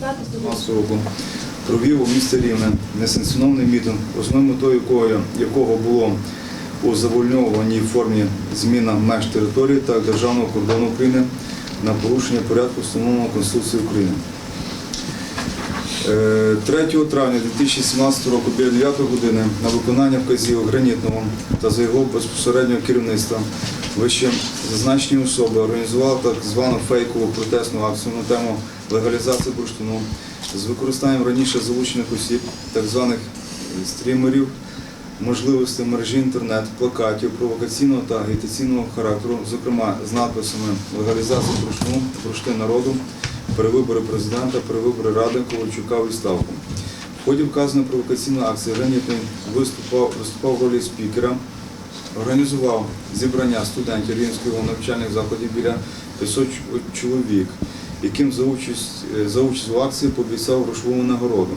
Дати собі. 2015 провів у місті Рівне несанкціонований мітинг, основною метою якого, якого було у завольньованій формі зміна меж території та державного кордону України на порушення порядку встановленого Конституцією України. Е, 3 травня 2017 року біля 9 години на виконання вказівок Гранітного та за його безпосереднього керівництва вище зазначені особи організували так звану фейкову протестну акцію на тему легалізації бурштину з використанням раніше залучених осіб, так званих стрімерів, можливостей мережі інтернет, плакатів провокаційного та агітаційного характеру, зокрема з надписами легалізація бурштину, бурштин народу, перевибори президента, перевибори Ради Ковальчука у відставку. В ході вказаної провокаційної акції Гранітний виступав, виступав в ролі спікера, організував зібрання студентів Рівненських навчальних закладів біля 500 чоловік, яким за участь, е, за участь в акції пообіцяв грошову нагороду.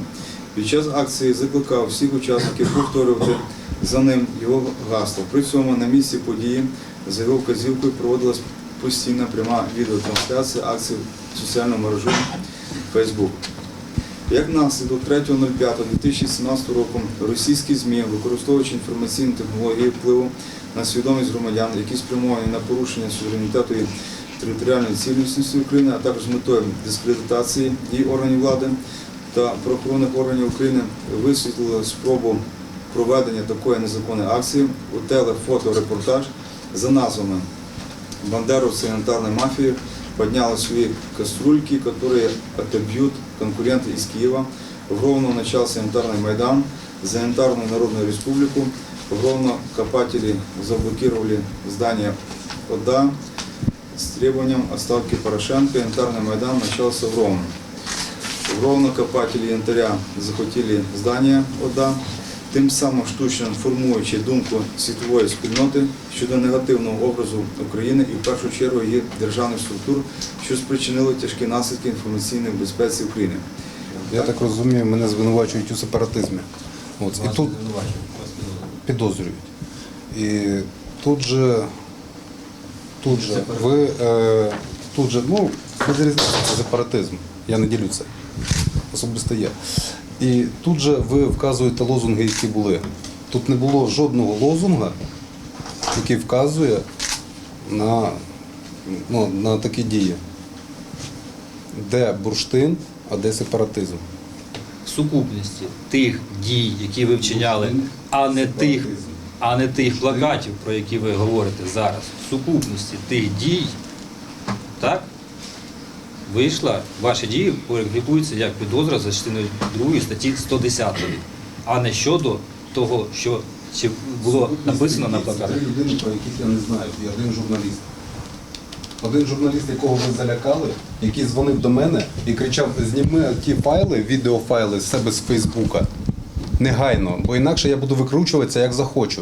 Під час акції закликав всіх учасників повторювати за ним його гасло. При цьому на місці події за його вказівкою проводилась постійна пряма відеотрансляція акції в соціальну мережу Facebook. Як наслідок 3.05.2017 року російські ЗМІ, використовуючи інформаційні технології впливу на свідомість громадян, які спрямовані на порушення суверенітету і територіальної цілісності України, а також з метою дискредитації і органів влади та правоохоронних органів України, висвітлили спробу проведення такої незаконної акції у телефоторепортаж за назвами бандеровцы и янтарной мафии подняли свои кастрюльки, которые отобьют конкуренты из Киева. В Ровно начался янтарный Майдан за янтарную Народную Республику. В Ровно копатели заблокировали здание ОДА с требованием отставки Порошенко. Янтарный Майдан начался в Ровно. В Ровно копателі янтаря захотіли здання ОДА, тим самим штучно формуючи думку світової спільноти щодо негативного образу України і в першу чергу її державних структур, що спричинило тяжкі наслідки інформаційної безпеці України. Я так розумію, мене звинувачують у сепаратизмі. От. І тут підозрюють. І тут же, тут же ви е, тут же, ну, без різниці, це сепаратизм. Я не ділю це. Особисто я. І тут же ви вказуєте лозунги, які були. Тут не було жодного лозунга, який вказує на, ну, на такі дії. Де бурштин, а де сепаратизм. сукупності тих дій, які ви вчиняли, а не тих, а не тих плакатів, про які ви говорите зараз. Сукупності тих дій, так? Вийшла, ваші дії кваліфікуються як підозра за частиною 2 статті 110, а не щодо того, що чи було написано на плакатах. Три людини, про яких я не знаю, і один журналіст. Один журналіст, якого ви залякали, який дзвонив до мене і кричав: зніми ті файли, відеофайли з себе з Фейсбука. Негайно, бо інакше я буду викручуватися як захочу.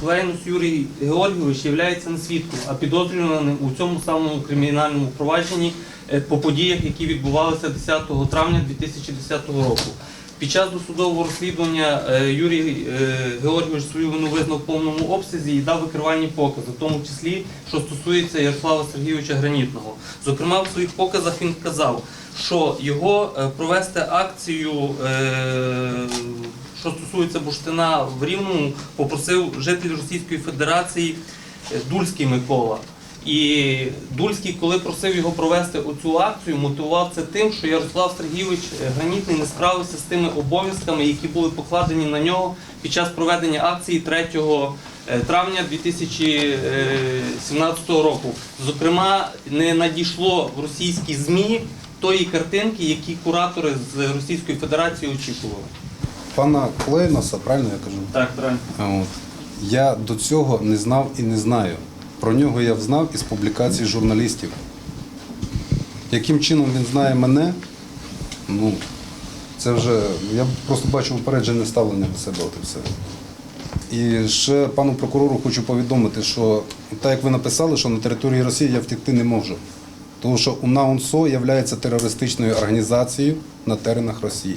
Клейнус Юрій Георгійович є свідком, а підозрюваним у цьому самому кримінальному провадженні е, по подіях, які відбувалися 10 травня 2010 року. Під час досудового розслідування е, Юрій е, Георгійович свою вину визнав в повному обсязі і дав викривальні покази, в тому числі, що стосується Ярослава Сергійовича Гранітного. Зокрема, в своїх показах він вказав, що його провести акцію, що стосується бурштина в Рівному, попросив житель Російської Федерації е, Дульський Микола. І Дульський, коли просив його провести оцю акцію, мотивував це тим, що Ярослав Сергійович е, Гранітний не справився з тими обов'язками, які були покладені на нього під час проведення акції 3 е, травня 2017 року. Зокрема, не надійшло в російські ЗМІ тої картинки, які куратори з Російської Федерації очікували. Пана Клейноса, правильно я кажу? Так, правильно. От. Я до цього не знав і не знаю. Про нього я знав із публікацій журналістів. Яким чином він знає мене, ну, це вже. Я просто бачу упереджене ставлення до себе. От і все. І ще пану прокурору хочу повідомити, що так як ви написали, що на території Росії я втекти не можу. Тому що УНАУНСО є терористичною організацією на теренах Росії.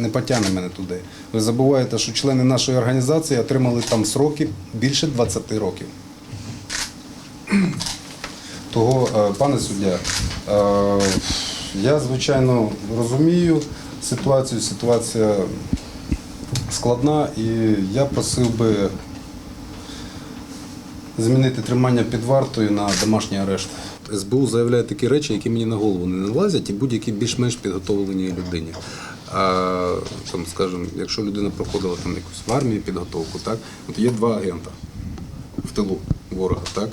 Не потягне мене туди. Ви забуваєте, що члени нашої організації отримали там сроки більше 20 років. Того, е, пане суддя, е, я звичайно розумію ситуацію. Ситуація складна, і я просив би змінити тримання під вартою на домашній арешт. СБУ заявляє такі речі, які мені на голову не налазять, і будь-які більш-менш підготовленій людині. А, там, скажімо, якщо людина проходила там якусь в армії підготовку, так, от є два агента в тилу ворога, так?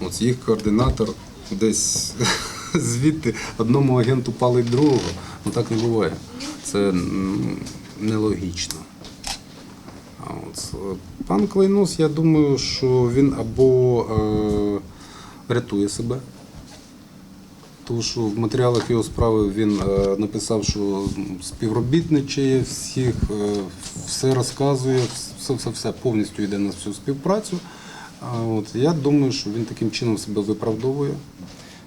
От їх координатор десь звідти одному агенту палить другого. Ну так не буває. Це нелогічно. А от, е, пан Клейнос, я думаю, що він або е, рятує себе, тому що в матеріалах його справи він е, написав, що співробітничає всіх, е, все розказує, все, все, все повністю йде на всю співпрацю. От, я думаю, що він таким чином себе виправдовує.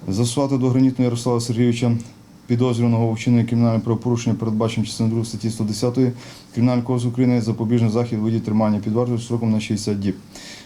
Застосувати до гранітного Ярослава Сергійовича підозрюваного у вчиненні кримінального правопорушення, передбаченим частиною 2 статті 110 Кримінального кодексу України запобіжний захід у виді тримання під вартою строком на 60 діб.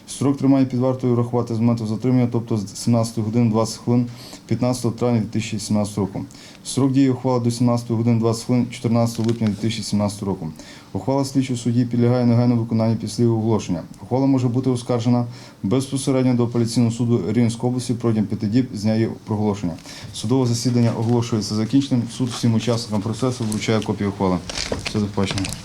Строк тримання під вартою врахувати з моменту затримання, тобто з 17 годин 20 хвилин 15 травня 2017 року. Строк дії ухвали до 17 годин 20 хвилин 14 липня 2017 року. Ухвала слідчого судді підлягає негайному виконанню після оголошення. Ухвала може бути оскаржена безпосередньо до апеляційного суду Рівненської області протягом п'яти діб з дня її проголошення. Судове засідання оголошується закінченим. Суд всім учасникам процесу вручає копію ухвали. Все побачення.